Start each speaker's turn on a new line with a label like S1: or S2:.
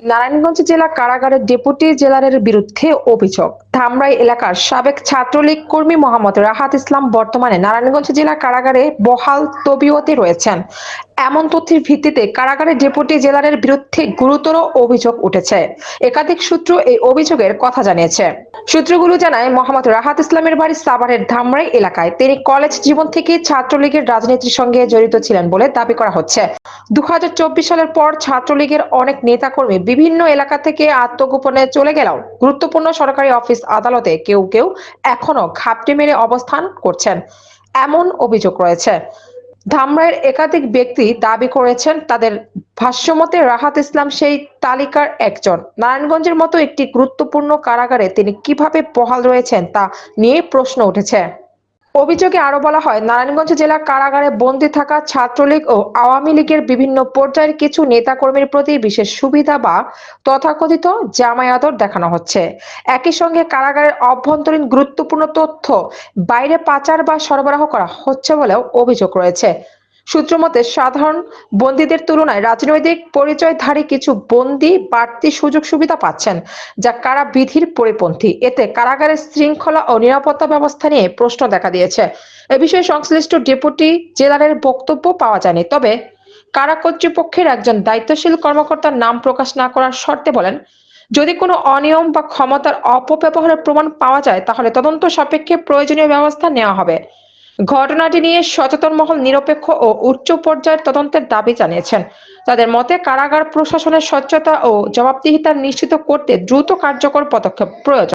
S1: নারায়ণগঞ্জ জেলা কারাগারের ডেপুটি জেলারের বিরুদ্ধে অভিযোগ। ধামরাই এলাকার সাবেক ছাত্রলীগ কর্মী মোহাম্মদ রাহাত ইসলাম বর্তমানে নারায়ণগঞ্জ জেলা কারাগারে বহাল তবিয়তে রয়েছেন। এমন তথ্যের ভিত্তিতে কারাগারে ডেপুটি জেলারের বিরুদ্ধে গুরুতর অভিযোগ উঠেছে। একাধিক সূত্র এই অভিযোগের কথা জানিয়েছে। সূত্রগুলো জানায়, মোহাম্মদ রাহাত ইসলামের বাড়ি সাভারের ধামরাই এলাকায়। তিনি কলেজ জীবন থেকে ছাত্রলীগের রাজনীতির সঙ্গে জড়িত ছিলেন বলে দাবি করা হচ্ছে। দু হাজার চব্বিশ সালের পর ছাত্রলীগের অনেক নেতাকর্মী বিভিন্ন এলাকা থেকে আত্মগোপনে চলে গেলেও গুরুত্বপূর্ণ সরকারি অফিস আদালতে কেউ কেউ এখনও ঘাপটি মেরে অবস্থান করছেন। এমন অভিযোগ রয়েছে। ধামরাইয়ের একাধিক ব্যক্তি দাবি করেছেন তাদের ভাষ্যমতে রাহাত ইসলাম সেই তালিকার একজন। নারায়ণগঞ্জের মতো একটি গুরুত্বপূর্ণ কারাগারে তিনি কীভাবে বহাল রয়েছেন তা নিয়ে প্রশ্ন উঠেছে। অভিযোগে আরও বলা হয়, নারায়ণগঞ্জ জেলা কারাগারে বন্দী থাকা ছাত্রলীগ ও আওয়ামী লীগের বিভিন্ন পর্যায়ের কিছু নেতাকর্মীর প্রতি বিশেষ সুবিধা বা তথাকথিত জামায়াতর দেখানো হচ্ছে। একই সঙ্গে কারাগারের অভ্যন্তরীণ গুরুত্বপূর্ণ তথ্য বাইরে পাচার বা সরবরাহ করা হচ্ছে বলেও অভিযোগ রয়েছে। সূত্রমতে, সাধারণ বন্দীদের তুলনায় রাজনৈতিক পরিচয়ধারী কিছু বন্দী বাড়তি সুযোগ সুবিধা পাচ্ছেন, যা কারা বিধির পরিপন্থী। এতে কারাগারের শৃঙ্খলা ও নিরাপত্তা ব্যবস্থা নিয়ে প্রশ্ন দেখা দিয়েছে। এ বিষয়ে সংশ্লিষ্ট ডেপুটি জেলারের বক্তব্য পাওয়া যায়নি। তবে, কারা কর্তৃপক্ষের একজন দায়িত্বশীল কর্মকর্তার নাম প্রকাশ না করার শর্তে বলেন, যদি কোনো অনিয়ম বা ক্ষমতার অপব্যবহারের প্রমাণ পাওয়া যায়, তাহলে তদন্ত সাপেক্ষে প্রয়োজনীয় ব্যবস্থা নেওয়া হবে। ঘটনাটি নিয়ে সচেতন মহল নিরপেক্ষ ও উচ্চ পর্যায়ের তদন্তের দাবি জানিয়েছেন। তাদের মতে, কারাগার প্রশাসনের স্বচ্ছতা ও জবাবদিহিতা নিশ্চিত করতে দ্রুত কার্যকর পদক্ষেপ প্রয়োজন।